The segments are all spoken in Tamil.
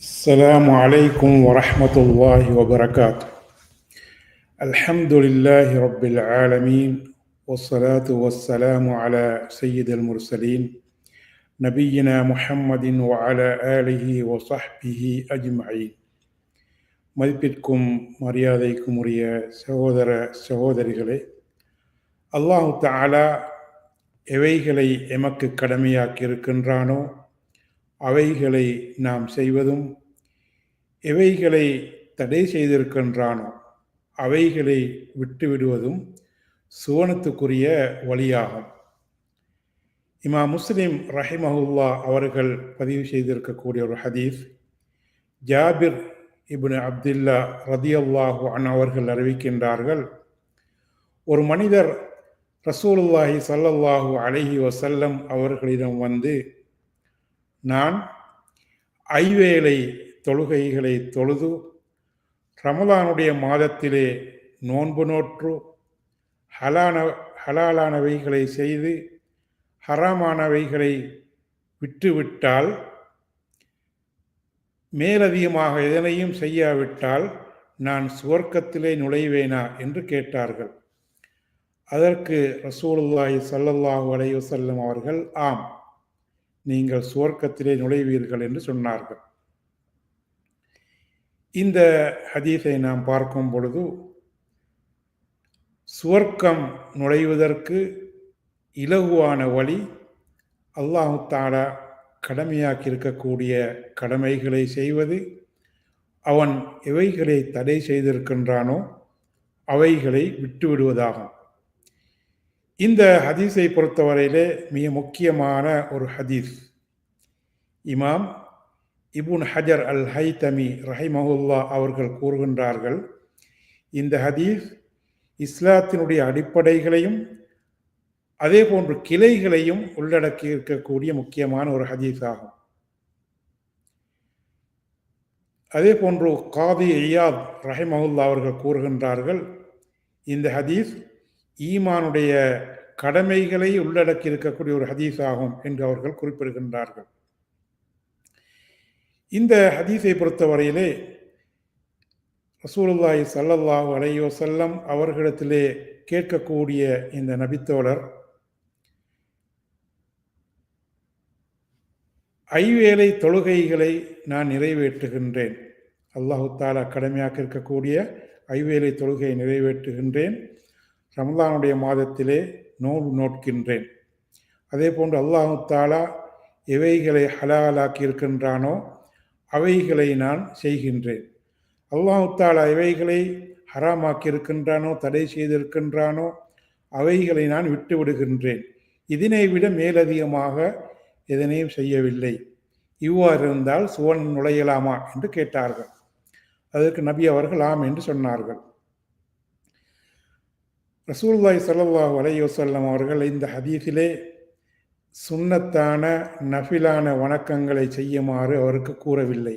السلام عليكم ورحمة الله وبركاته الحمد لله رب العالمين والصلاة والسلام على سيد المرسلين نبينا محمد وعلى آله وصحبه أجمعين மதிப்பிற்கும் மரியாதைக்கும் உரிய சகோதர சகோதரிகளே அல்லாஹு தஆலா எவைகளை எமக்கு கடமையாக்கி இருக்கின்றானோ அவைகளை நாம் செய்வதும் எவைகளை தடை செய்திருக்கின்றானோ அவைகளை விட்டுவிடுவதும் சுவனத்துக்குரிய வழியாகும். இமா முஸ்லிம் ரஹிமஹுல்லா அவர்கள் பதிவு செய்திருக்கக்கூடிய ஒரு ஹதீஸ் ஜாபிர் இப்னு அப்துல்லா ரதியல்லாஹு அன் அவர்கள் அறிவிக்கின்றார்கள் ஒரு மனிதர் ரசூலுல்லாஹி சல்லல்லாஹு அலஹி வசல்லம் அவர்களிடம் வந்து நான் ஐவேளை தொழுகைகளை தொழுது ரமதானுடைய மாதத்திலே நோன்பு நோற்று ஹலான ஹலாலானவைகளை செய்து ஹராமானவைகளை விட்டுவிட்டால் மேலதிகமாக எதனையும் செய்யாவிட்டால் நான் சுவர்க்கத்திலே நுழைவேனா என்று கேட்டார்கள். அதற்கு ரசூலுல்லாஹி சல்லல்லாஹு அலைவசல்லம் அவர்கள் ஆம். நீங்கள் சுவர்க்கத்திலே நுழைவீர்கள் என்று சொன்னார்கள். இந்த ஹதீஸை நாம் பார்க்கும் பொழுது சுவர்க்கம் நுழைவதற்கு இலகுவான வழி அல்லாஹு தாலா கடமையாக்கி இருக்கக்கூடிய கடமைகளை செய்வது அவன் எவைகளை தடை செய்திருக்கின்றானோ அவைகளை விட்டுவிடுவதாகும். இந்த ஹதீஸை பொறுத்தவரையிலே மிக முக்கியமான ஒரு ஹதீஸ். இமாம் இபுன் ஹஜர் அல் ஹைதமி ரஹிமஹுல்லா அவர்கள் கூறுகின்றார்கள் இந்த ஹதீஸ் இஸ்லாத்தினுடைய அடிப்படைகளையும் அதே போன்று கிளைகளையும் உள்ளடக்கி இருக்கக்கூடிய முக்கியமான ஒரு ஹதீஸ் ஆகும். அதே போன்று காதி ஐயாத் ரஹிமஹுல்லா அவர்கள் கூறுகின்றார்கள் இந்த ஹதீஸ் ஈமானுடைய கடமைகளை உள்ளடக்கி இருக்கக்கூடிய ஒரு ஹதீஸ் ஆகும் என்று அவர்கள் குறிப்பிடுகின்றார்கள். இந்த ஹதீஸை பொறுத்தவரையிலே ரசூலுல்லாஹி சல்லல்லாஹு அலையோ செல்லம் அவர்களிடத்திலே கேட்கக்கூடிய இந்த நபித்தோழர் ஐவேளை தொழுகைகளை நான் நிறைவேற்றுகின்றேன். அல்லாஹு தாலா கடமையாக இருக்கக்கூடிய ஐவேளை தொழுகையை நிறைவேற்றுகின்றேன். ரமதானுடைய மாதத்திலே நோன்பு நோட்கின்றேன். அதே போன்று அல்லாஹு தாலா எவைகளை ஹலாலாக்கி இருக்கின்றானோ அவைகளை நான் செய்கின்றேன். அல்லாஹு தாலா எவைகளை ஹராமாக்கி இருக்கின்றானோ தடை செய்திருக்கின்றானோ அவைகளை நான் விட்டு விடுகின்றேன் இதனை விட மேலதிகமாக எதனையும் செய்யவில்லை. இவ்வாறு இருந்தால் சுவன் நுழையலாமா என்று கேட்டார்கள். அதற்கு நபி அவர்கள் ஆம் என்று சொன்னார்கள். ரசூல்லாய் சல்லாஹ் அலையுசல்லம் அவர்கள் இந்த ஹதீஸிலே சுண்ணத்தான நஃபிலான வணக்கங்களை செய்யுமாறு அவருக்கு கூறவில்லை.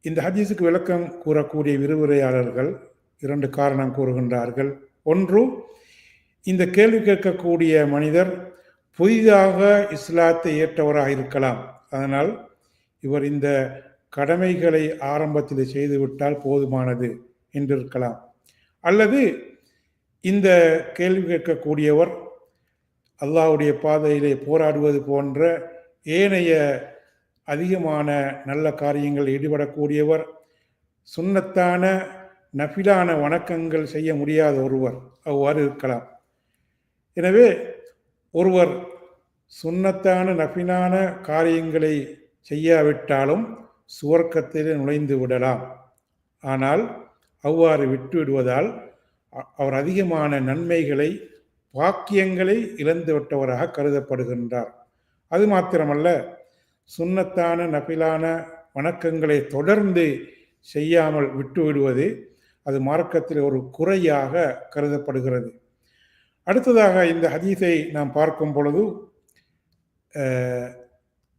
இந்த ஹதீஸுக்கு விளக்கம் கூறக்கூடிய விரிவுரையாளர்கள் இரண்டு காரணம் கூறுகின்றார்கள். ஒன்று இந்த கேள்வி கேட்கக்கூடிய மனிதர் புதிதாக இஸ்லாத்தை ஏற்றவராக இருக்கலாம். அதனால் இவர் இந்த கடமைகளை ஆரம்பத்தில் செய்துவிட்டால் போதுமானது என்றிருக்கலாம். அல்லது இந்த கேள்வி கேட்கக்கூடியவர் அல்லாவுடைய பாதையிலே போராடுவது போன்ற ஏனைய அதிகமான நல்ல காரியங்கள் ஈடுபடக்கூடியவர் சுண்ணத்தான நஃபிலான வணக்கங்கள் செய்ய முடியாத ஒருவர் அவ்வாறு இருக்கலாம். எனவே ஒருவர் சுண்ணத்தான நஃபிலான காரியங்களை செய்யாவிட்டாலும் சுவர்க்கத்தில் நுழைந்து விடலாம். ஆனால் அவ்வாறு விட்டு விடுவதால் அவர் அதிகமான நன்மைகளை வாக்கியங்களை இழந்து விட்டவராக கருதப்படுகின்றார். அது மாத்திரமல்ல சுண்ணத்தான நபிலான வணக்கங்களை தொடர்ந்து செய்யாமல் விட்டுவிடுவது அது மார்க்கத்தில் ஒரு குறையாக கருதப்படுகிறது. அடுத்ததாக இந்த ஹதீஸை நாம் பார்க்கும் பொழுது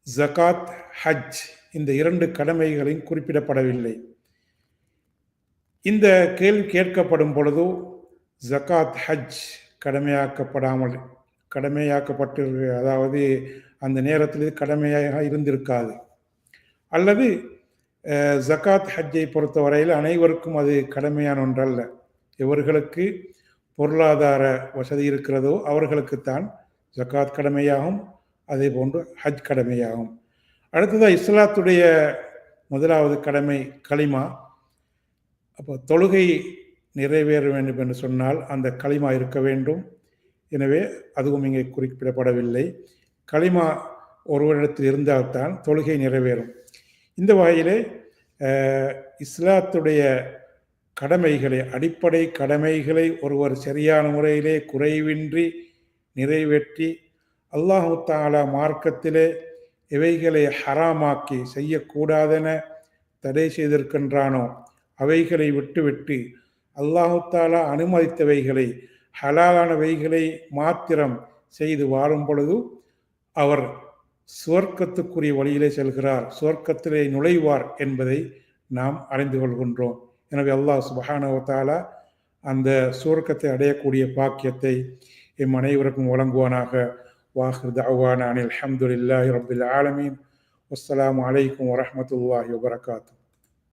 ஜகாத் ஹஜ் இந்த இரண்டு கடமைகளையும் குறிப்பிடப்படவில்லை. இந்த கேள்வி கேட்கப்படும் பொழுது ஜக்காத் ஹஜ் கடமையாக்கப்படாமல் கடமையாக்கப்பட்டு அதாவது அந்த நேரத்தில் கடமையாக இருந்திருக்காது. அல்லது ஜக்காத் ஹஜ்ஜை பொறுத்தவரையில் அனைவருக்கும் அது கடமையான ஒன்றல்ல. எவர்களுக்கு பொருளாதார வசதி இருக்கிறதோ அவர்களுக்குத்தான் ஜக்காத் கடமையாகும் அதே போன்று ஹஜ் கடமையாகும். அடுத்ததாக இஸ்லாத்துடைய முதலாவது கடமை களிமா. அப்போ தொழுகை நிறைவேற வேண்டும் என்று சொன்னால் அந்த களிமா இருக்க வேண்டும். எனவே அதுவும் இங்கே குறிப்பிடப்படவில்லை. களிமா ஒருவரிடத்தில் இருந்தால்தான் தொழுகை நிறைவேறும். இந்த வகையிலே இஸ்லாத்துடைய கடமைகளை அடிப்படை கடமைகளை ஒருவர் சரியான முறையிலே குறைவின்றி நிறைவேற்றி அல்லாஹு தாலா மார்க்கத்திலே இவைகளை ஹராமாக்கி செய்யக்கூடாதென தடை செய்திருக்கின்றானோ அவைகளை விட்டுவிட்டு அல்லாஹுத்தாலா அனுமதித்தவைகளை ஹலாலானவைகளை மாத்திரம் செய்து வாழும் பொழுது அவர் சுவர்க்கத்துக்குரிய வழியிலே செல்கிறார் சுவர்க்கத்திலே நுழைவார் என்பதை நாம் அறிந்து கொள்கின்றோம். எனவே அல்லாஹ் சுபஹானவத்தாலா அந்த சுவர்க்கத்தை அடையக்கூடிய பாக்கியத்தை எம் அனைவருக்கும் வழங்குவானாக. வாஹிர் தஅவானா அனில் அல்ஹம்துலில்லாஹி ரப்பில் ஆலமீன். அஸ்லாம் வலைக்கம் வரமத்துல்லாஹி வபரகாத்து